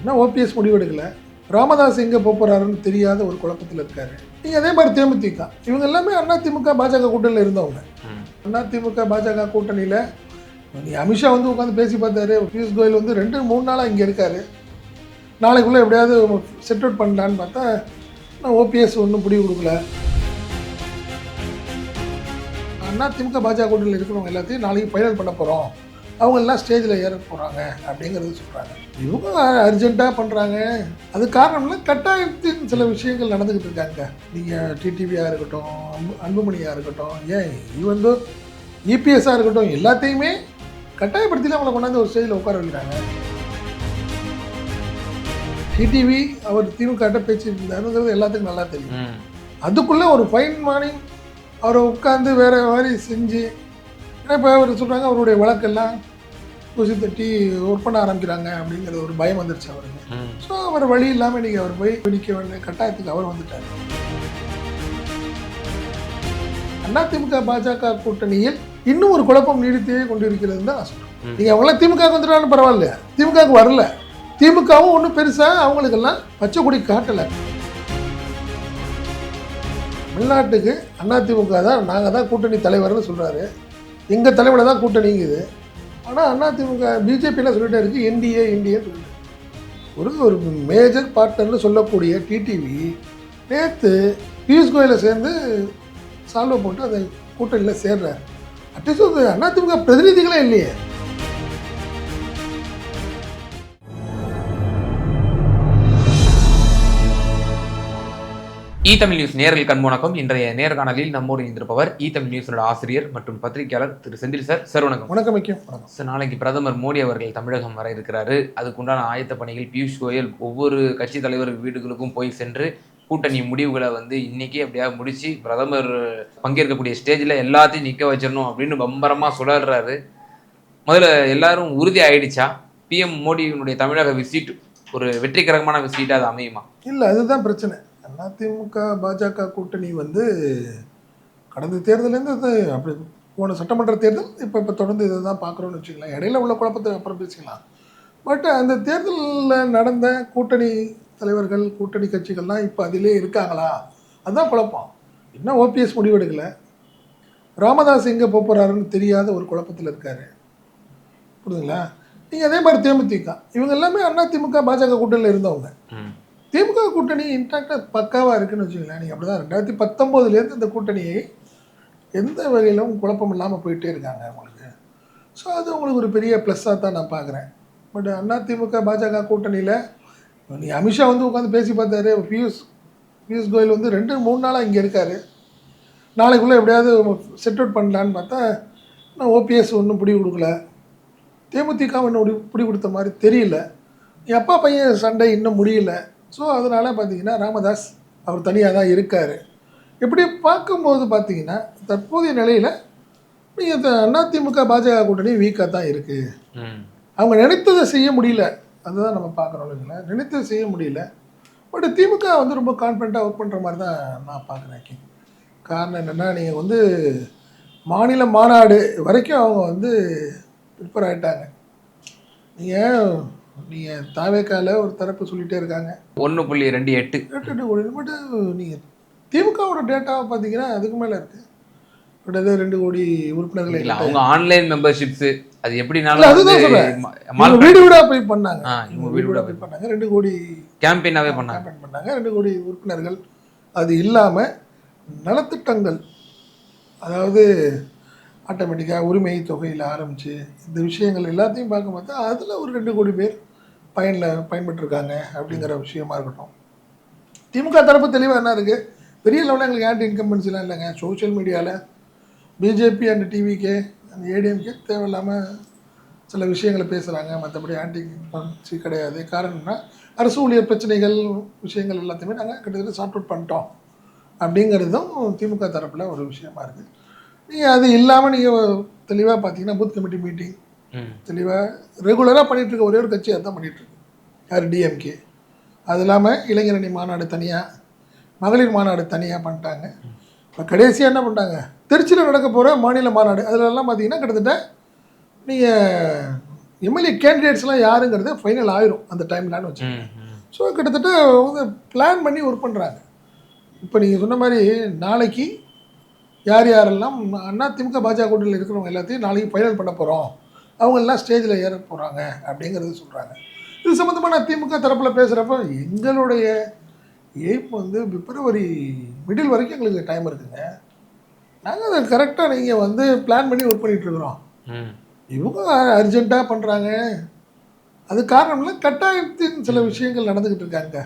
இன்னும் ஓபிஎஸ் முடிவெடுக்கல. ராமதாஸ் எங்கே போகிறாருன்னு தெரியாத ஒரு குழப்பத்தில் இருக்காரு. நீங்கள் அதே மாதிரி தேமுதிக இவங்க எல்லாமே அதிமுக பாஜக கூட்டணியில் இருந்தவங்க. ம். அதிமுக பாஜக கூட்டணியில் நீ அமித்ஷா வந்து உட்காந்து பேசி பார்த்தாரு பியூஷ் கோயல் வந்து ரெண்டு மூணு நாளாக இங்கே இருக்காரு. நாளைக்குள்ளே எப்படியாவது செட் அவுட் பண்ணலான்னு பார்த்தா நான் ஓபிஎஸ் ஒன்றும் முடிவு கொடுக்கல. அதிமுக பாஜக கூட்டணியில் இருக்கிறவங்க எல்லாத்தையும் நாளைக்கு ஃபைனல் பண்ண போகிறோம் அவங்க எல்லாம் ஸ்டேஜில் ஏற போகிறாங்க அப்படிங்கிறது சொல்கிறாங்க. இவங்க அர்ஜென்ட்டாக பண்ணுறாங்க. அது காரணம்னா கட்டாயத்தின் சில விஷயங்கள் நடந்துக்கிட்டு இருக்காங்க. நீங்கள் டிடிவியாக இருக்கட்டும் அன்பு அன்புமணியாக இருக்கட்டும் ஏன் ஈவன் தோ இபிஎஸ்ஸாக இருக்கட்டும் எல்லாத்தையுமே கட்டாயப்படுத்தி அவங்கள கொண்டாந்து ஒரு ஸ்டேஜில் உட்கார வைக்கிறாங்க. டிடிவி அவர் திமுக பேச்சு இருந்தாருங்கிறது எல்லாத்துக்கும் நல்லா தெரியும். அதுக்குள்ளே ஒரு ஃபைன் மார்னிங் அவரை உட்காந்து வேற மாதிரி செஞ்சு ஏன்னா இப்போ அவர் சொல்கிறாங்க அவருடைய வழக்கெல்லாம் தூசி தட்டி ஒர்க் பண்ண ஆரம்பிக்கிறாங்க அப்படிங்கிற ஒரு பயம் வந்துருச்சு அவருக்கு. ஸோ அவர் வழி இல்லாமல் இன்றைக்கி அவர் போய் பிடிக்க வேண்டிய கட்டாயத்துக்கு அவர் வந்துட்டார். அதிமுக பாஜக கூட்டணியில் இன்னும் ஒரு குழப்பம் நீடித்தே கொண்டிருக்கிறது தான் நான் ம். நீங்கள் அவங்களாம் திமுக வந்துட்டாலும் பரவாயில்ல. திமுகவுக்கு வரல. திமுகவும் ஒன்றும் பெருசாக அவங்களுக்கெல்லாம் பச்சை கொடி காட்டலை. தமிழ்நாட்டுக்கு அதிமுக தான் நாங்கள் தான் கூட்டணி தலைவர்னு சொல்கிறாரு எங்கள் தலைவரை தான் கூட்டணிங்குது. ஆனால் அண்ணா திமுக பிஜேபியில் சொல்லிட்டே இருக்குது என்டிஏ என்டிஏ சொல்லிட்டு ஒரு ஒரு மேஜர் பார்ட்னர்னு சொல்லக்கூடிய டிடிவி நேற்று பியூஷ் கோயலை சேர்ந்து சால்வ் போட்டு அந்த கூட்டணியில் சேர்றார். அட்லீஸ்ட் அண்ணா அதிமுக பிரதிநிதிகளே இல்லையே. இ தமிழ் நியூஸ் நேரல் கண்வணக்கம் இன்றைய நேர்காணலில் நம்மோடு இருந்திருப்பவர் இ தமிழ் நியூஸோட ஆசிரியர் மற்றும் பத்திரிகையாளர் திரு செந்தில் சார். சார் வணக்கம். வணக்கம் வைக்கும் சார் நாளைக்கு பிரதமர் மோடி அவர்கள் தமிழகம் வர இருக்கிறாரு. அதுக்குண்டான ஆயத்த பணிகள் பியூஷ் கோயல் ஒவ்வொரு கட்சி தலைவர் வீடுகளுக்கும் போய் சென்று கூட்டணி முடிவுகளை வந்து இன்னைக்கு அப்படியே முடிச்சு பிரதமர் பங்கேற்கக்கூடிய ஸ்டேஜில் எல்லாத்தையும் நிற்க வச்சிடணும் அப்படின்னு பம்பரமாக சுழறாரு முதல்ல எல்லாரும் உறுதி ஆயிடுச்சா? பிஎம் மோடியினுடைய தமிழக விசிட் ஒரு வெற்றிகரமான விசிட்டாக அது அமையுமா? இல்லை அதுதான் பிரச்சனை. அதிமுக பாஜக கூட்டணி வந்து கடந்த தேர்தலேருந்து அது அப்படி போன சட்டமன்ற தேர்தல் இப்போ இப்போ தொடர்ந்து இதை தான் பார்க்குறோன்னு வச்சுக்கலாம் இடையில உள்ள குழப்பத்தை அப்புறம் பேசிக்கலாம். பட் அந்த தேர்தலில் நடந்த கூட்டணி தலைவர்கள் கூட்டணி கட்சிகள்லாம் இப்போ அதிலே இருக்காங்களா? அதுதான் குழப்பம். இன்னும் ஓபிஎஸ் முடிவெடுக்கலை? ராமதாஸ் எங்கே போகிறாருன்னு தெரியாத ஒரு குழப்பத்தில் இருக்காரு. புரியுதுங்களா? நீங்கள் அதே மாதிரி தேமுதிக இவங்க எல்லாமே அதிமுக பாஜக கூட்டணியில் இருந்தவங்க. திமுக கூட்டணி இன்டாக்டாக பக்காவாக இருக்குன்னு வச்சுக்கலாம் நீங்கள் அப்படி தான் ரெண்டாயிரத்தி பத்தொம்போதுலேருந்து இந்த கூட்டணியை எந்த வகையிலும் குழப்பம் இல்லாமல் போயிட்டே இருக்காங்க உங்களுக்கு ஸோ அது உங்களுக்கு ஒரு பெரிய ப்ளஸ்ஸாக தான் நான் பார்க்குறேன். பட் அண்ணா திமுக பாஜக கூட்டணியில் நீ அமித்ஷா வந்து உட்காந்து பேசி பார்த்தாரு பியூஷ் பியூஷ் கோயல் வந்து ரெண்டு மூணு நாளாக இங்கே இருக்கார். நாளைக்குள்ளே எப்படியாவது செட் அவுட் பண்ணலான்னு பார்த்தா நான் ஓபிஎஸ் ஒன்றும் பிடி கொடுக்கல. தேமுதிக இன்னும் பிடி பிடி கொடுத்த மாதிரி தெரியல. என் அப்பா பையன் சண்டை இன்னும் முடியல. ஸோ அதனால் பார்த்தீங்கன்னா ராமதாஸ் அவர் தனியாக தான் இருக்கார். இப்படி பார்க்கும்போது பார்த்தீங்கன்னா தற்போதைய நிலையில் நீங்கள் அதிமுக பாஜக கூட்டணி வீக்காக தான் இருக்குது அவங்க நினைத்ததை செய்ய முடியல. அதுதான் நம்ம பார்க்குறோம் இல்லைங்களா? நினைத்ததை செய்ய முடியல. பட் திமுக வந்து ரொம்ப கான்ஃபிடண்ட்டாக ஒர்க் பண்ணுற மாதிரி தான் நான் பார்க்குறேன் காரணம் என்னென்னா நீங்கள் வந்து மாநில மாநாடு வரைக்கும் அவங்க வந்து ப்ரிப்பேர் ஆகிட்டாங்க நீங்கள் நீங்கள் தாவேக்கால ஒரு தரப்பு சொல்லிகிட்டே இருக்காங்க. ஒன்று புள்ளி ரெண்டு எட்டு. எட்டு கோடி பட் நீங்கள் திமுகவோட டேட்டாவை பார்த்தீங்கன்னா அதுக்கு மேலே இருக்குது கிட்டத்தட்ட ரெண்டு கோடி உறுப்பினர்கள் இல்ல அவங்க ஆன்லைன் மெம்பர்ஷிப்ஸ் அது எப்படினாலும் அதுதான் வீடு வீடாக போய் பண்ணாங்க. இவங்க வீடு வீடா போய் பண்ணாங்க. ரெண்டு கோடி கேம்பெயினாவே பண்ணாங்க. கேம்பெயின் பண்ணாங்க. ரெண்டு கோடி உறுப்பினர்கள். அது இல்லாமல் நலத்திட்டங்கள் அதாவது ஆட்டோமேட்டிக்காக உரிமை தொகையில் ஆரம்பித்து இந்த விஷயங்கள் எல்லாத்தையும் பார்க்க பார்த்தா அதில் ஒரு ரெண்டு கோடி பேர் பயனில் பயன்பட்டுருக்காங்க அப்படிங்கிற விஷயமா இருக்கட்டும். திமுக தரப்பு தெளிவாக என்ன இருக்குது பெரிய லெவலில் எங்களுக்கு ஆன்டி இன்கம்பன்சிலாம் இல்லைங்க. சோஷியல் மீடியாவில் பிஜேபி அண்ட் டிவிகே அந்த ஏடிஎம்கே தேவையில்லாமல் சில விஷயங்களை பேசுகிறாங்க மற்றபடி ஆன்டி இன்கம்பன்சி கிடையாது. காரணம்னா அரசு ஊழியர் பிரச்சனைகள் விஷயங்கள் எல்லாத்தையுமே நாங்கள் கிட்டத்தட்ட சார்ட் அவுட் பண்ணிட்டோம். அப்படிங்கிறதும் திமுக தரப்பில் ஒரு விஷயமா இருக்குது நீங்கள் அது இல்லாமல் நீங்கள் தெளிவாக பார்த்தீங்கன்னா பூத் கமிட்டி மீட்டிங். தெளிவாக ரெகுலராக பண்ணிட்டு இருக்க ஒரே ஒரு கட்சி அதான் பண்ணிட்டு இருக்கு. யார் டிஎம்கே அது இல்லாமல் இளைஞரணி மாநாடு தனியாக மகளிர் மாநாடு தனியாக பண்ணிட்டாங்க. இப்போ கடைசியாக என்ன பண்ணிட்டாங்க? திருச்சியில் நடக்க போகிற மாநில மாநாடு அதிலெல்லாம் பார்த்தீங்கன்னா கிட்டத்தட்ட நீங்கள் எம்எல்ஏ கேண்டிடேட்ஸ்லாம் யாருங்கிறது ஃபைனல் ஆயிரும் அந்த டைம்லான்னு வச்சு. ஸோ கிட்டத்தட்ட வந்து பிளான் பண்ணி ஒர்க் பண்ணுறாங்க இப்போ நீங்கள் சொன்ன மாதிரி நாளைக்கு யார் யாரெல்லாம் அண்ணா திமுக பாஜக கூட்டணியில் இருக்கிறவங்க எல்லாத்தையும் நாளைக்கு ஃபைனல் பண்ண போகிறோம் அவங்கெல்லாம் ஸ்டேஜில் ஏற போகிறாங்க அப்படிங்கிறது சொல்கிறாங்க இது சம்மந்தமாக திமுக தரப்பில் பேசுகிறப்ப எங்களுடைய எய்ம் வந்து பிப்ரவரி மிடில் வரைக்கும் எங்களுக்கு டைம் இருக்குங்க. நாங்கள் அதை கரெக்டாக நீங்கள் வந்து பிளான் பண்ணி ஒர்க் பண்ணிகிட்ருக்குறோம். இவங்க அர்ஜென்ட்டாக பண்ணுறாங்க அது காரணம்ல கட்டாயத்தின் சில விஷயங்கள் நடந்துக்கிட்டு இருக்காங்க.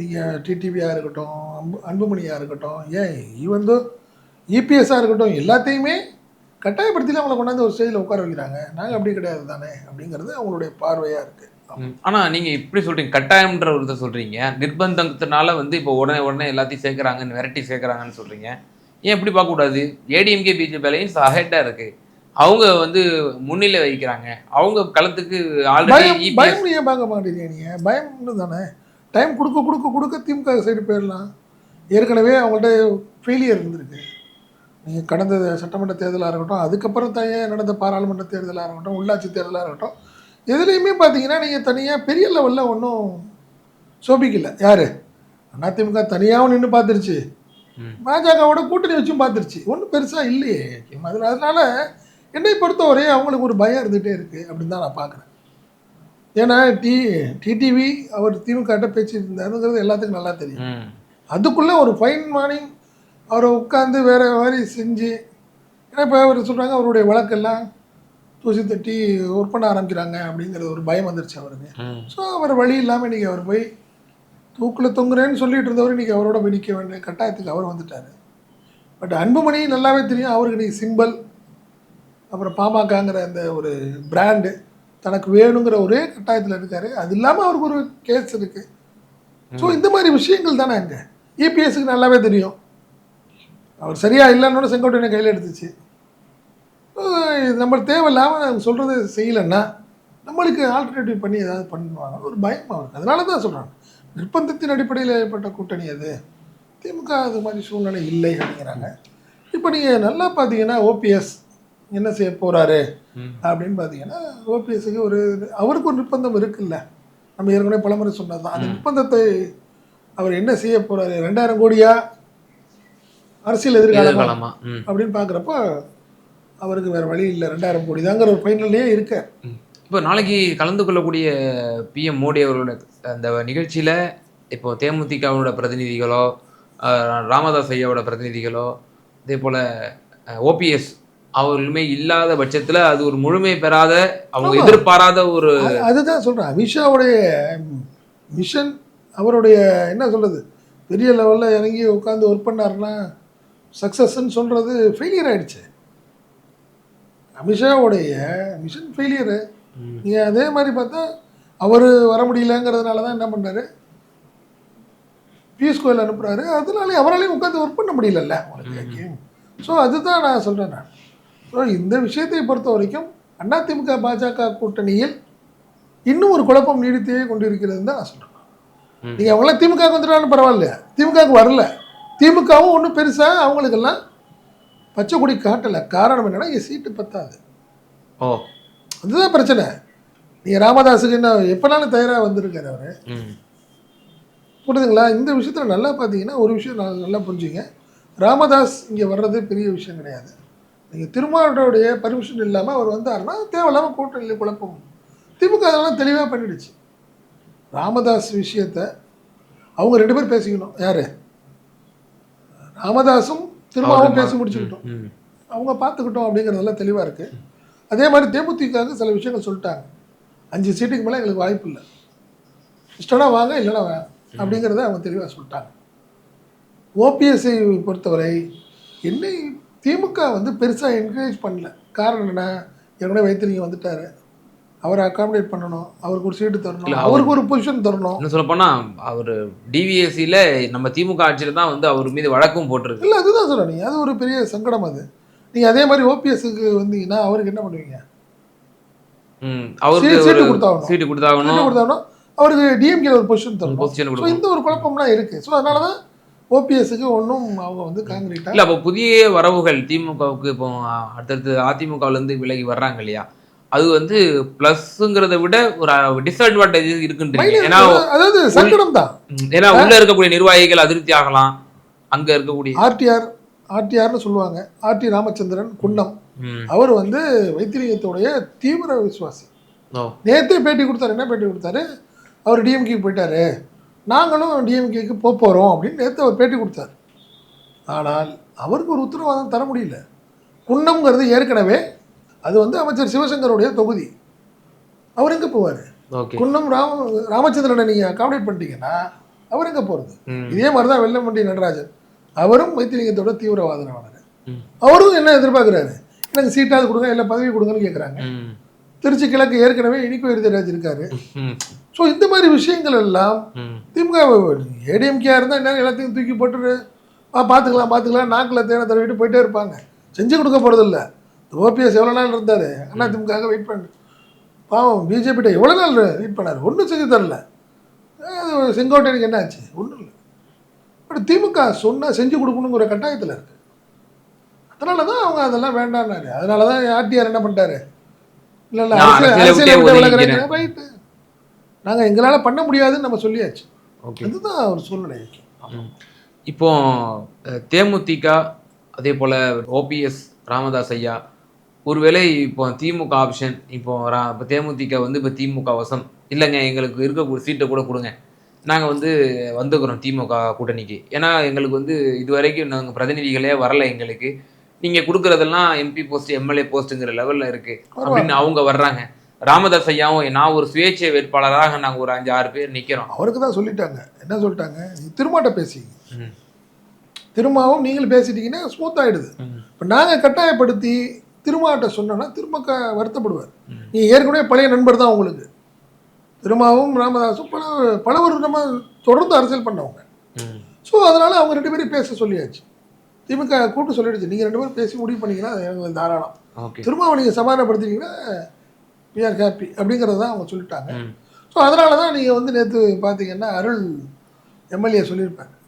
நீங்கள் டிடிவியாக இருக்கட்டும் அன்பு அன்புமணியாக இருக்கட்டும் ஏன் ஈவன் தோ இபிஎஸ்ஸாக இருக்கட்டும் எல்லாத்தையுமே கட்டாயப்படுத்தி அவங்கள கொண்டாந்து ஒரு ஸ்டேஜில் உட்கார வைக்கிறாங்க. நாங்கள் அப்படி கிடையாது தானே அப்படிங்கிறது அவங்களுடைய பார்வையாக இருக்குது ம். ஆனா நீங்க இப்படி சொல்றீங்க கட்டாயம்ன்ற ஒரு இதை சொல்றீங்க. நிர்பந்தத்தினால வந்து இப்போ உடனே உடனே எல்லாத்தையும் சேர்க்கறாங்க விரட்டி சேர்க்கறாங்கன்னு சொல்றீங்க. ஏன் இப்படி பார்க்க கூடாது? ஏடிஎம்கே பிஜேபி அலையன்ஸ் அஹெட்டா இருக்கு. அவங்க வந்து முன்னிலை வைக்கிறாங்க அவங்க களத்துக்கு ஆல்ரெடி பயம் பயம் ஏன் பார்க்க மாட்டேங்க நீங்கள் பயம்னு தானே. டைம் கொடுக்க கொடுக்க கொடுக்க திமுக சைடு போயிடலாம். ஏற்கனவே அவங்கள்ட்ட ஃபெயிலியர் இருந்திருக்கு. நீங்கள் கடந்த சட்டமன்ற தேர்தலாக இருக்கட்டும் அதுக்கப்புறம் தனியாக நடந்த பாராளுமன்ற தேர்தலாக இருக்கட்டும் உள்ளாட்சி தேர்தலாக இருக்கட்டும் எதுலேயுமே பார்த்தீங்கன்னா நீங்கள் தனியாக பெரிய லெவலில் ஒன்றும் சோபிக்கல. யார்? அதிமுக தனியாகவும் நின்று பார்த்துருச்சு. பாஜகவோட கூட்டணி வச்சும் பார்த்துருச்சு ஒன்றும் பெருசாக இல்லையே. அதில் அதனால என்னை பொறுத்தவரை அவங்களுக்கு ஒரு பயம் இருந்துகிட்டே இருக்குது அப்படின்னு தான் நான் பார்க்குறேன் ஏன்னா டி டிடிவி அவர் திமுக பேச்சு இருந்தாருங்கிறது எல்லாத்துக்கும் நல்லா தெரியும். அதுக்குள்ளே ஒரு ஃபைன் மார்னிங் அவரை உட்காந்து வேற மாதிரி செஞ்சு ஏன்னா இப்போ அவர் சொல்கிறாங்க அவருடைய வழக்கெல்லாம் தூசி தட்டி ஒர்க் பண்ண ஆரம்பிக்கிறாங்க அப்படிங்கிற ஒரு பயம் வந்துருச்சு அவருக்கு. ஸோ அவர் வழி இல்லாமல் இன்றைக்கி அவர் போய் தூக்கில் தொங்குறேன்னு சொல்லிட்டு இருந்தவர் இன்றைக்கி அவரோட போய் நிற்க வேண்டிய கட்டாயத்துக்கு அவர் வந்துட்டார். பட் அன்புமணி நல்லாவே தெரியும் அவருக்கு இன்றைக்கி சிம்பல் அப்புறம் பாமகங்கிற அந்த ஒரு பிராண்டு தனக்கு வேணுங்கிற ஒரே கட்டாயத்தில் இருக்காரு. அது இல்லாமல் அவருக்கு ஒரு கேஸ் இருக்குது ஸோ இந்த மாதிரி விஷயங்கள் தானே அங்கே? இபிஎஸ்க்கு நல்லாவே தெரியும். அவர் சரியா இல்லைன்னு செங்கோட்டையனை கையில் எடுத்துச்சு. நம்ம தேவையில்லாமல் அவங்க சொல்கிறத செய்யலைன்னா நம்மளுக்கு ஆல்டர்னேட்டிவ் பண்ணி ஏதாவது பண்ணுவாங்க. ஒரு பயம் அவருக்கு. அதனால தான் சொல்கிறாங்க நிர்பந்தத்தின் அடிப்படையில் ஏற்பட்ட கூட்டணி அது. திமுக அது மாதிரி சூழ்நிலை இல்லை அப்படிங்கிறாங்க. இப்போ நீங்கள் நல்லா பார்த்தீங்கன்னா ஓபிஎஸ் என்ன செய்ய போகிறாரு. அப்படின்னு பார்த்தீங்கன்னா ஓபிஎஸ்க்கு ஒரு அவருக்கு ஒரு நிர்பந்தம் இருக்குல்ல. நம்ம ஏற்கனவே பலமுறை சொன்னது தான் அந்த நிர்பந்தத்தை அவர் என்ன செய்ய போறாரு? ரெண்டாயிரம் கோடியா? அரசியல் எதிர்காலம். அப்படின்னு பார்க்குறப்ப அவருக்கு வேற வழி இல்லை. ரெண்டாயிரம் கோடி தாங்கிற ஒரு ஃபைனல்லையே இருக்க. இப்போ நாளைக்கு கலந்து கொள்ளக்கூடிய பிஎம் மோடி அவர்களோட அந்த நிகழ்ச்சியில இப்போ தேமுதிகவோட பிரதிநிதிகளோ ராமதாஸ் ஐயாவோட பிரதிநிதிகளோ அதே போல ஓபிஎஸ் அவர்களுமே இல்லாத பட்சத்துல அது ஒரு முழுமை பெறாத அவங்க. எதிர்பாராத ஒரு அது- அதுதான் சொல்றேன். அமித்ஷாவுடைய மிஷன் அவருடைய என்ன சொல்றது? பெரிய லெவலில் இறங்கி உட்காந்து ஒர்க் பண்ணாருன்னா சக்ஸஸ்ன்னு சொல்றது ஃபெயிலியர் ஆயிடுச்சு. அமித்ஷாவுடைய மிஷன் ஃபெயிலியரு. நீங்கள் அதே மாதிரி பார்த்தா அவர் வர முடியலங்கிறதுனால தான் என்ன பண்ணாரு பியூஷ் கோயல் அனுப்புறாரு. அதனால அவராலையும் உட்காந்து ஒர்க் பண்ண முடியலல்ல. உங்களுக்கு ஸோ அதுதான் நான் சொல்கிறேன் நான். ஸோ இந்த விஷயத்தை பொறுத்த வரைக்கும் அதிமுக பாஜக கூட்டணியில் இன்னும் ஒரு குழப்பம் நீடித்தே கொண்டிருக்கிறது தான் நான் சொல்கிறேன். நீங்கள் அவங்களாம் திமுக வந்துட்டாலும் பரவாயில்ல திமுகவுக்கு வரல. திமுகவும் ஒன்றும் பெருசாக அவங்களுக்கெல்லாம் பச்சை கொடி காட்டலை. காரணம் என்னன்னா இங்கே சீட்டு பத்தாது. ஓ. அதுதான் பிரச்சனை. நீங்கள் ராமதாஸுக்கு என்ன எப்போனாலும் தயாராக வந்திருக்காரு அவர். புரியுதுங்களா? இந்த விஷயத்தில் நல்லா பார்த்தீங்கன்னா ஒரு விஷயம் நல்லா நல்லா புரிஞ்சுங்க. ராமதாஸ் இங்கே வர்றது பெரிய விஷயம் கிடையாது. நீங்கள் திருமாவளவனுடைய பர்மிஷன் இல்லாமல் அவர் வந்தாருன்னா தேவையில்லாமல் கூட்டணியில் குழப்பம். திமுக அதெல்லாம் தெளிவாக பண்ணிடுச்சு. ராமதாஸ் விஷயத்த அவங்க ரெண்டு பேரும் பேசிக்கணும். யார்? ராமதாஸும் திருமாவும் பேசி முடிச்சுக்கிட்டோம். அவங்க பார்த்துக்கிட்டோம் அப்படிங்கிறதெல்லாம் தெளிவாக இருக்குது அதே மாதிரி தேமுதிகவுக்கு சில விஷயங்கள் சொல்லிட்டாங்க. அஞ்சு சீட்டுக்கு மேலே எங்களுக்கு வாய்ப்பு இல்லை. இஷ்டம்னா வாங்க இல்லைனா வேணாம். அப்படிங்கிறத அவங்க தெளிவாக சொல்லிட்டாங்க. ஓபிஎஸ்ஐ பொறுத்தவரை என்னை திமுக வந்து பெருசாக என்கரேஜ் பண்ணல. காரணம் என்ன? ஏற்கனவே வைத்திரிங்க வந்துட்டாரு. அவரை அகாமடேட் பண்ணணும். அவருக்கு ஒரு சீட்டு தரணும். அவர்- அவருக்கு ஒரு பொசிஷன் தரணும். இன்னும் சொல்ல போனா அவர் டிவிஎஸ்சியில் நம்ம திமுக ஆட்சியில தான் வந்து அவர் மீது வழக்கும் போட்டிருக்கு. இல்லை அதுதான் சொல்கிறேன் நீங்கள் அது ஒரு பெரிய சங்கடம் அது. நீங்கள் அதே மாதிரி ஓபிஎஸ்க்கு வந்தீங்கன்னா அவருக்கு என்ன பண்ணுவீங்க. அவருக்கு சீட்டு கொடுத்தாகணும். சீட்டு கொடுத்தாகணும். என்ன கொடுத்தாங்கன்னா அவருக்கு டிஎம்கே ஒரு பொசிஷன் தரணும். பொசிஷன் இந்த ஒரு குழப்பம்லாம் இருக்கு. ஸோ அதனால தான் ஓபிஎஸ்க்கு ஒன்றும் அவங்க வந்து காங்கிரீட்டா இல்ல அப்போ புதிய வரவுகள் திமுகவுக்கு இப்போ அடுத்தடுத்து அதிமுகவுல இருந்து விலகி வர்றாங்க இல்லையா? அது வந்து பிளஸ்ங்கிறத விட ஒரு டிஸ்அட்வான்டேஜ் இருக்குன்றீங்க. ஏன்னா அதாவது சங்கடம் தான். ஏன்னா உள்ள இருக்கக்கூடிய நிர்வாகிகள் அதிருப்தி ஆகலாம். அங்க இருக்கக்கூடிய ஆர்டிஆர் ஆர்டிஆர்னு சொல்லுவாங்க. ஆர்டி ராமச்சந்திரன் குன்னம். அவர் வந்து வைத்திலிங்கத்துடைய தீவிர விசுவாசி. நேற்றே பேட்டி கொடுத்தாரு. என்ன பேட்டி கொடுத்தாரு? அவர் டிஎம்கேக்கு போயிட்டாரு. நாங்களும் டிஎம்கேக்கு போக போகிறோம் அப்படின்னு நேற்று அவர் பேட்டி கொடுத்தாரு. ஆனால் அவருக்கு ஒரு உத்தரவாதம் தர முடியல. குன்னம்ங்கிறது ஏற்கனவே அது வந்து அமைச்சர் சிவசங்கருடைய தொகுதி. அவர் எங்கே போவார்? குன்னம் ராம ராமச்சந்திரனை நீங்கள் அகாமடேட் பண்ணிட்டீங்கன்னா அவர் எங்கே போகிறது இதே மாதிரி தான் வெள்ளமண்டி நடராஜன். அவரும் வைத்திலிங்கத்தோட தீவிரவாதனவர் ம், அவரும் என்ன எதிர்பார்க்குறாரு? எனக்கு சீட்டாவது கொடுங்க இல்லை பதவி கொடுங்கன்னு கேட்குறாங்க திருச்சி கிழக்கு ஏற்கனவே இனிக்கு எரிதராஜ் இருக்காரு. ஸோ இந்த மாதிரி விஷயங்கள் எல்லாம் திமுக ஏடிஎம்கேயா இருந்தால் என்ன எல்லாத்தையும் தூக்கி போட்டு ஆ பார்த்துக்கலாம் பார்த்துக்கலாம் நாக்கில் தேனை தடவிட்டு போயிட்டே இருப்பாங்க. செஞ்சு கொடுக்க போகிறதில்ல ஓபிஎஸ் எவ்வளோ நாள் இருந்தார்? அண்ணா திமுக வெயிட் பண்ணு. பாவம் பிஜேபிட்ட எவ்வளோ நாள் வெயிட் பண்ணார்? ஒன்றும் செஞ்சு தரல. செங்கோட்டையனுக்கு என்ன ஆச்சு? ஒன்றும் இல்லை. பட் திமுக சொன்னால் செஞ்சு கொடுக்கணுங்கிற கட்டாயத்தில் இருக்கு. அதனால தான் அவங்க அதெல்லாம் வேண்டாம்னாரு. அதனால தான் ஆர்டிஆர் என்ன பண்ணிட்டாரு? இல்லை இல்லை அரசியல். விலகிறேன் ரைட்டு நாங்கள் எங்களால் பண்ண முடியாதுன்னு நம்ம சொல்லியாச்சு. ஓகே அதுதான் ஒரு சூழ்நிலை. இப்போ தேமுதிக அதே போல ஓபிஎஸ் ராமதாஸ் ஐயா ஒருவேளை இப்போ திமுக ஆப்ஷன் இப்போ இப்போ தேமுதிக வந்து இப்போ திமுக வசம். இல்லைங்க எங்களுக்கு இருக்க சீட்டை கூட கொடுங்க. நாங்கள் வந்து வந்துக்கிறோம் திமுக கூட்டணிக்கு. ஏன்னா எங்களுக்கு வந்து இது வரைக்கும் நாங்கள் பிரதிநிதிகளே வரல எங்களுக்கு. நீங்கள் கொடுக்குறதெல்லாம் எம்பி போஸ்ட் எம்எல்ஏ போஸ்ட்டுங்கிற லெவலில் இருக்குது அப்படின்னு அவங்க வர்றாங்க. ராமதாஸ் ஐயாவும் நான் ஒரு சுயேட்சை வேட்பாளராக நாங்கள் ஒரு அஞ்சு ஆறு பேர் நிற்கிறோம் அவருக்கு தான் சொல்லிட்டாங்க. என்ன சொல்லிட்டாங்க? திருமாட்ட பேசிங்க திருமாவும் நீங்களும் பேசிட்டீங்கன்னா ஸ்மூத் ஆயிடுது. இப்போ நாங்கள் கட்டாயப்படுத்தி திருமாட்ட சொன்னோன்னா திருமக்க வருத்தப்படுவார். ம். நீ ஏற்கனவே பழைய நண்பர் தான் உங்களுக்கு. திருமாவும் ராமதாஸும் பல பல வருடமா தொடர்ந்து அரசியல் பண்ணவங்க. ஸோ அதனால அவங்க ரெண்டு பேரும் பேச சொல்லியாச்சு. திமுக கூப்பிட்டு சொல்லிடுச்சு. நீங்கள் ரெண்டு பேரும் பேசி முடிவு பண்ணீங்கன்னா எங்களுக்கு தாராளம். திருமாவை நீங்கள் சமாதானப்படுத்திட்டீங்கன்னா we are ஹாப்பி அப்படிங்கிறத தான் அவங்க சொல்லிட்டாங்க. ஸோ அதனால தான் நீங்கள் வந்து நேற்று பார்த்தீங்கன்னா அருள் எம்எல்ஏ சொல்லியிருப்பாங்க எங்க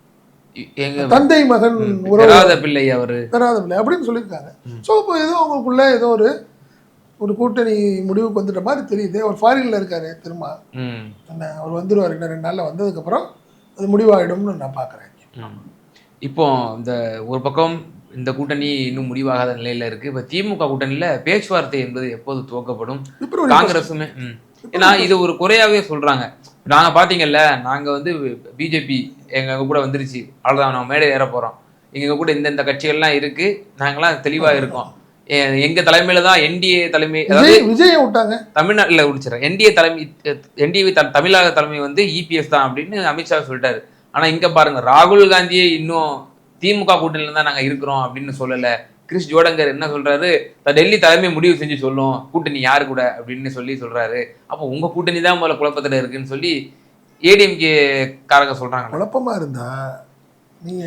தந்தை மகன் பெறாத பிள்ளை அவரு. பெறாதவில்லை அப்படின்னு சொல்லியிருக்காங்க ம். ஸோ இப்போ ஏதோ அவங்களுக்குள்ள ஏதோ ஒரு ஒரு கூட்டணி முடிவுக்கு வந்துட்ட மாதிரி தெரியுது. அவர் ஃபாரின்ல இருக்காரு திரும்ப. என்ன அவர் வந்துருவார் இன்னும் ரெண்டு நாளில் வந்ததுக்கப்புறம் அது முடிவாயிடும்னு நான் பார்க்குறேன். இப்போ இந்த ஒரு பக்கம் இந்த கூட்டணி இன்னும் முடிவாகாத நிலையில இருக்கு. இப்ப திமுக கூட்டணியில பேச்சுவார்த்தை என்பது எப்போது துவக்கப்படும்? காங்கிரஸுமே. ஏன்னா இது ஒரு குறையாவே சொல்றாங்க. நாங்க பாத்தீங்கல்ல நாங்க வந்து பிஜேபி எங்க கூட வந்துருச்சு. அவ்வளவுதான் நம்ம மேடை ஏற போறோம். எங்க கூட இந்த இந்த கட்சிகள்லாம் இருக்கு. நாங்கெல்லாம் தெளிவா இருக்கோம். எங்க தலைமையில தான் என்டிஏ தலைமை விஜய் விட்டாங்க. தமிழ்நாட்டில் முடிச்சிடறேன் என்டிஏ தலைமை என்டிஏ தமிழக தலைமை வந்து இபிஎஸ் தான் அப்படின்னு அமித்ஷா சொல்லிட்டாரு. ஆனா இங்க பாருங்க ராகுல் காந்தியே இன்னும் திமுக கூட்டணியில தான் நாங்க இருக்கிறோம் அப்படின்னு சொல்லல. கிறிஸ் ஜோடங்கர் என்ன சொல்றாரு? டெல்லி தலைமை முடிவு செஞ்சு சொல்லும். கூட்டணி யாரு கூட அப்படின்னு சொல்லி சொல்றாரு. அப்போ உங்க கூட்டணி தான் முதல்ல குழப்பத்துல இருக்குன்னு சொல்லி ஏடிஎம்கே காரங்க சொல்றாங்க குழப்பமா இருந்தா நீங்க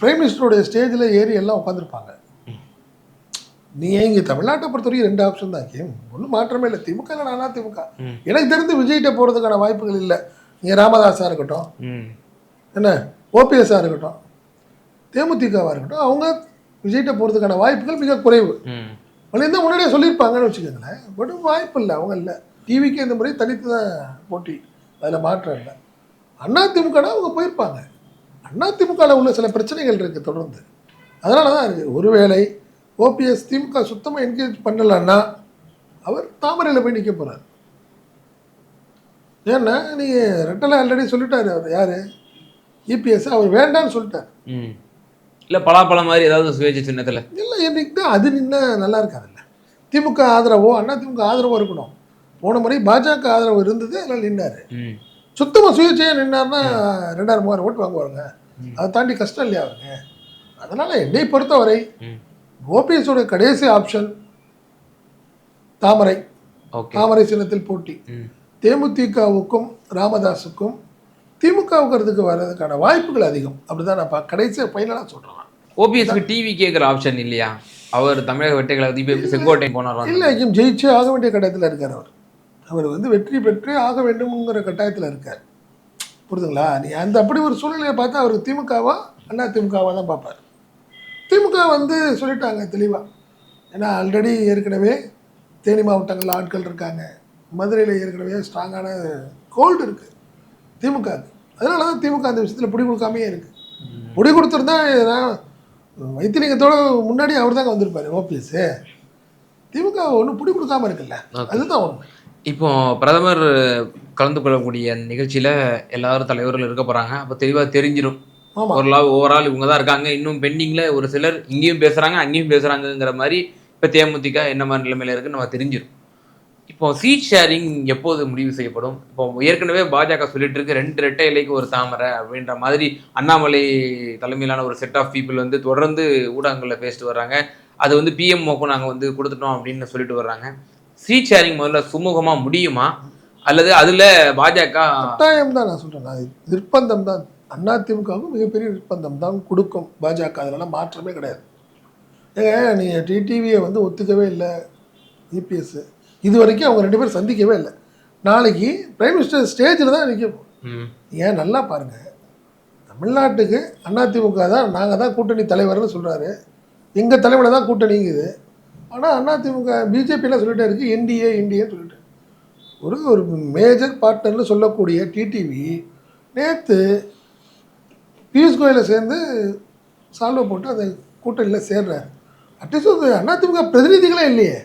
பிரைம் மினிஸ்டருடைய ஸ்டேஜில் ஏறி எல்லாம் உட்காந்துருப்பாங்க நீங்க இங்க தமிழ்நாட்டை பொறுத்தவரைக்கும் ரெண்டு ஆப்ஷன் தான். கேம் ஒன்றும் மாற்றமே இல்லை. திமுக இல்லை நானா திமுக. எனக்கு தெரிந்து விஜய்கிட்ட போகிறதுக்கான வாய்ப்புகள் இல்லை. நீங்க ராமதாஸா இருக்கட்டும். என்ன ஓபிஎஸ்ஸாக இருக்கட்டும். தேமுதிகவாக இருக்கட்டும். அவங்க விஜய்கிட்ட போகிறதுக்கான வாய்ப்புகள் மிக குறைவு. இருந்தால் முன்னாடியே சொல்லியிருப்பாங்கன்னு வச்சுக்கோங்களேன். பட் வாய்ப்பு இல்லை அவங்க இல்லை. டிவிக்கு இந்த முறை தனித்து தான் போட்டி. அதில் மாற்றம் இல்லை. அண்ணா திமுகனா அவங்க போயிருப்பாங்க. அண்ணா திமுகவில் உள்ள சில பிரச்சனைகள் இருக்குது தொடர்ந்து. அதனால தான் இருக்குது ஒருவேளை ஓபிஎஸ் திமுக சுத்தமாக என்கரேஜ் பண்ணலன்னா அவர் தாமரையில் போய் நிற்க போகிறார் ஏன்னா நீங்கள் ரெட்டலை ஆல்ரெடி சொல்லிட்டாரு அவர். யார்? இபிஎஸ் அவர் வேண்டான்னு சொல்லிட்டார். இல்ல பலாப்பழம் மாதிரி ஏதாவது சுயேட்சை சின்னத்துல. இல்லை என்னைக்கு தான் அது நின்னா நல்லா இருக்காதுல்ல. திமுக ஆதரவோ அண்ணா திமுக ஆதரவோ இருக்கணும். போன முறை பாஜக ஆதரவு இருந்தது அதனால் நின்னார். சுத்தமாக சுயேட்சையாக நின்னார்னா ரெண்டாயிரம் மூவாயிரம் ஓட்டு வாங்குவாங்க. அதை தாண்டி கஷ்டம் இல்லையா அவருக்கு அதனால் என்னை பொறுத்தவரை ஓபிஎஸோட கடைசி ஆப்ஷன் தாமரை. தாமரை சின்னத்தில் போட்டி. தேமுதிகவுக்கும் ராமதாஸுக்கும் திமுகவுக்கு வர்றதுக்கான வாய்ப்புகள் அதிகம். அப்படிதான் நான் பா- கடைசியா ஃபைனலாக சொல்கிறேன் ஓபிஎஸ்க்கு டிவி கேட்குற ஆப்ஷன் இல்லையா? அவர் தமிழக வெட்டைகளை இப்போ செங்கோட்டை போனார். இல்லை ஜெயிச்சே ஆக வேண்டிய கட்டாயத்தில் இருக்கார் அவர். அவர் வந்து வெற்றி பெற்றே ஆக வேண்டும்ங்கிற கட்டாயத்தில் இருக்கார். புரியுதுங்களா நீ அந்த அப்படி ஒரு சூழ்நிலையை பார்த்தா அவர் திமுகவா? அண்ணா திமுகவா தான் பார்ப்பார். திமுக வந்து சொல்லிட்டாங்க தெளிவாக ஏன்னா ஆல்ரெடி ஏற்கனவே தேனி மாவட்டங்களில் ஆட்கள் இருக்காங்க. மதுரையில் ஏற்கனவே ஸ்ட்ராங்கான கோல்டு இருக்குது திமுக அதனால தான் திமுக அந்த விஷயத்தில் பிடி கொடுக்காமையே இருக்குது பிடி கொடுத்துருந்தா நான் வைத்திலிங்கத்தோட முன்னாடி அவர் தாங்க வந்திருப்பாரு ஓபிஎஸ். திமுக ஒன்றும் பிடி கொடுக்காம இருக்குல்ல. அதுதான் உண்மை. இப்போ பிரதமர் கலந்து கொள்ளக்கூடிய நிகழ்ச்சியில எல்லாரும் தலைவர்கள் இருக்க போறாங்க. அப்போ தெளிவா தெரிஞ்சிடும் நாள் ஓவரால் இவங்க தான் இருக்காங்க. இன்னும் பெண்டிங்ல ஒரு சிலர் இங்கேயும் பேசுறாங்க அங்கேயும் பேசுறாங்கங்கிற மாதிரி இப்போ தேமுதிக என்ன மாதிரி நிலைமையில இருக்குன்னு நம்ம தெரிஞ்சிடும் இப்போ சீட் ஷேரிங் எப்போது முடிவு செய்யப்படும்? இப்போ ஏற்கனவே பாஜக சொல்லிட்டு இருக்கு ரெண்டு ரெட்டை இலைக்கு ஒரு தாமரை அப்படின்ற மாதிரி அண்ணாமலை தலைமையிலான ஒரு செட் ஆஃப் பீப்புள் வந்து தொடர்ந்து ஊடகங்களில் பேசிட்டு வர்றாங்க. அது வந்து பிஎம்ஓக்கும் நாங்கள் வந்து கொடுத்துட்டோம் அப்படின்னு சொல்லிட்டு வர்றாங்க. சீட் ஷேரிங் முதல்ல சுமூகமா முடியுமா? அல்லது அதுல பாஜக கட்டாயம் தான் நான் சொல்கிறேன் நான் நிர்பந்தம் தான் அதிமுகவுக்கும் மிகப்பெரிய நிர்பந்தம் தான் கொடுக்கும் பாஜக. அதனால மாற்றமே கிடையாது. ஏங்க நீங்கள் டிடிவியை வந்து ஒத்துக்கவே இல்லை இபிஎஸ். இது வரைக்கும் அவங்க ரெண்டு பேரும் சந்திக்கவே இல்லை. நாளைக்கு பிரைம் மினிஸ்டர் ஸ்டேஜில் தான் நிற்க ஏன் நல்லா பாருங்கள் தமிழ்நாட்டுக்கு அதிமுக தான் நாங்கள் தான் கூட்டணி தலைவர்னு சொல்கிறாரு எங்கள் தலைமையில் தான் கூட்டணிங்குது. ஆனால் அதிமுக பிஜேபியில் சொல்லிட்டே இருக்குது என்டிஏ என்டிஏன்னு சொல்லிட்டு. ஒரு ஒரு மேஜர் பார்ட்னர்னு சொல்லக்கூடிய டிடிவி நேற்று பியூஷ் கோயலை சேர்ந்து சால்வை போட்டு அந்த கூட்டணியில் சேர்றாரு. அட்லீஸ்ட் ஒரு அதிமுக பிரதிநிதிகளே இல்லையே.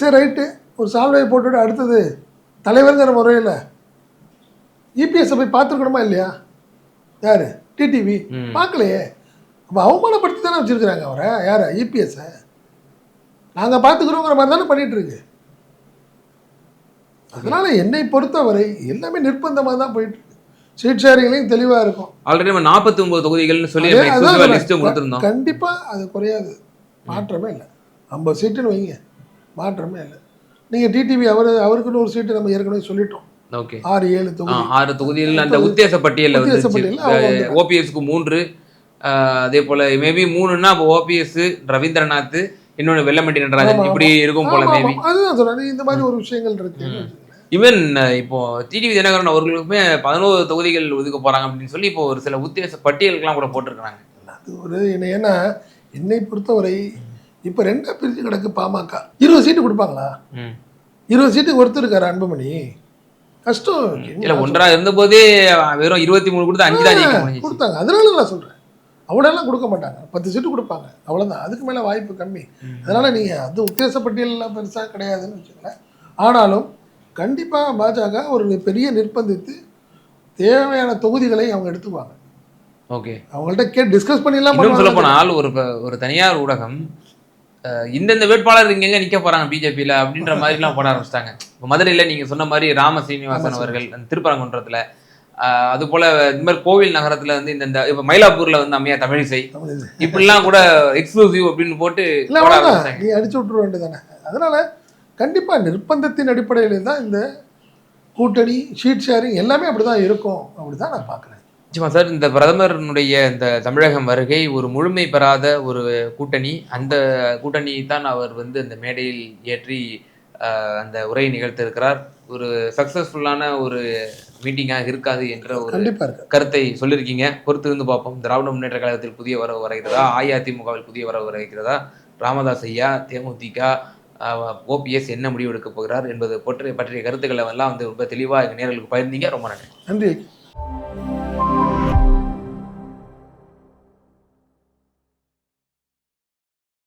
சரி ரைட்டு. ஒரு சால்வையை போட்டுவிட்டு அடுத்தது தலைவருங்கிற முறையில் இபிஎஸ்ஸை போய் பார்த்துருக்கணுமா இல்லையா? யார்? டிடிவி. பார்க்கலையே. அப்போ அவமானப்படுத்தி தானே வச்சுருக்குறாங்க அவரை? யாரை? இபிஎஸ்ஸை நாங்கள் பார்த்துக்குறோங்கிற மாதிரி தானே பண்ணிட்டு இருக்கு அதனால் என்னை பொறுத்தவரை எல்லாமே நிர்பந்தமாக தான் போயிட்டு சீட் ஷேரிங்லையும் தெளிவாக இருக்கும். ஆல்ரெடி நம்ம நாற்பத்தி ஒன்பது தொகுதிகள்னு சொல்லி அதே- அதான் சொல்றேன். லிஸ்ட்டும் கொடுத்துருந்தோம். கண்டிப்பா அது குறையாது. மாற்றமே இல்லை. ஐம்பது சீட்டுன்னு வைங்க. மாற்றமே இல்லை. நீங்க டிடிவி அவர் அவருக்குன்னு ஒரு சீட்டு நம்ம ஏற்கனவே சொல்லிட்டோம். ஓகே ஆறு ஏழு தொகுதி. ஆறு தொகுதியில் அந்த உத்தேச பட்டியலில் உத்தேச பட்டியல்ல. ஓபிஎஸ்க்கு மூன்று அதே போல மேபி மூணுன்னா அப்போ ஓபிஎஸ் ரவீந்திரநாத் இன்னொன்னு வெள்ளமண்டி நடராஜன். இப்படி இருக்கும் போல மேபி. அதுதான் சொல்றேன். இந்த மாதிரி ஒரு விஷயங்கள் இருக்கு. ஈவன் இப்போ டிடிவி தினகரன் அவர்களுக்குமே பதினோரு தொகுதிகள் ஒதுக்க போறாங்க அப்படின்னு சொல்லி இப்போ ஒரு சில உத்தேச பட்டியலுக்கெல்லாம் கூட போட்டிருக்காங்க அது ஒரு என்ன ஏன்னா என்னை பொறுத்தவரை இப்போ ரெண்டா பிரிஞ்சு கிடக்கு பாமக. இருபது சீட்டு கொடுப்பாங்களா. இருபது சீட்டுக்கு ஒருத்தர் இருக்காரு அன்புமணி. கஷ்டம். இல்ல ஒன்றா இருந்த போதே வெறும் இருபத்தி மூணு கொடுத்து அஞ்சு தான் கொடுத்தாங்க. அதனால நான் சொல்கிறேன் அவ்வளோலாம் கொடுக்க மாட்டாங்க. பத்து சீட்டு கொடுப்பாங்க. அவ்வளோதான் அதுக்கு மேலே வாய்ப்பு கம்மி. அதனால் நீங்கள் அது உத்தேச பெருசாக கிடையாதுன்னு வச்சுக்கோங்களேன். ஆனாலும் கண்டிப்பாக பாஜக ஒரு பெரிய நிர்பந்தித்து தேவையான தொகுதிகளை அவங்க எடுத்துக்குவாங்க. ஓகே. அவங்கள்ட்ட கேட்டு டிஸ்கஸ் இன்னும் சொல்ல. போனால் ஒரு ஒரு தனியார் ஊடகம் இந்தந்த வேட்பாளர் இங்கெங்க நிக்க போறாங்க பிஜேபியில அப்படின்ற மாதிரி எல்லாம் போட ஆரம்பிச்சிட்டாங்க. இப்போ மதுரையில நீங்க சொன்ன மாதிரி ராம சீனிவாசன் அவர்கள் திருப்பரங்குன்றத்துல அஹ், அது போல இந்த மாதிரி கோவில் நகரத்துல வந்து இந்த இப்ப மயிலாப்பூர்ல வந்து அம்மையா தமிழிசை தமிழ் இப்படிலாம் கூட எக்ஸ்க்ளூசிவ் அப்படின்னு போட்டு நீ அடிச்சு விட்டுற வேண்டியதானே அதனால் கண்டிப்பாக நிர்பந்தத்தின் அடிப்படையில் தான் இந்த கூட்டணி ஷீட் ஷேரிங் எல்லாமே அப்படி தான் இருக்கும் அப்படி தான் நான் பார்க்குறேன். நிச்சயமா சார் இந்த பிரதமருடைய இந்த தமிழகம் வருகை ஒரு முழுமை பெறாத ஒரு கூட்டணி. அந்த கூட்டணி தான் அவர் வந்து அந்த மேடையில் ஏற்றி அந்த உரையை நிகழ்த்திருக்கிறார் ஒரு சக்சஸ்ஃபுல்லான ஒரு மீட்டிங்காக இருக்காது என்ற ஒரு கருத்தை சொல்லியிருக்கீங்க. பொறுத்து இருந்து பார்ப்போம். திராவிட முன்னேற்ற கழகத்தில் புதிய வரவு வருகிறதா? அஇஅதிமுகவில் புதிய வரவு வருகிறதா? ராமதாஸ் ஐயா தேமுதிக ஓபிஎஸ் என்ன முடிவு எடுக்கப் போகிறார் என்பது பற்றி பற்றிய கருத்துக்களை எல்லாம் வந்து ரொம்ப தெளிவாக நேர்களுக்கு பகிர்ந்தீங்க. ரொம்ப நன்றி. நன்றி.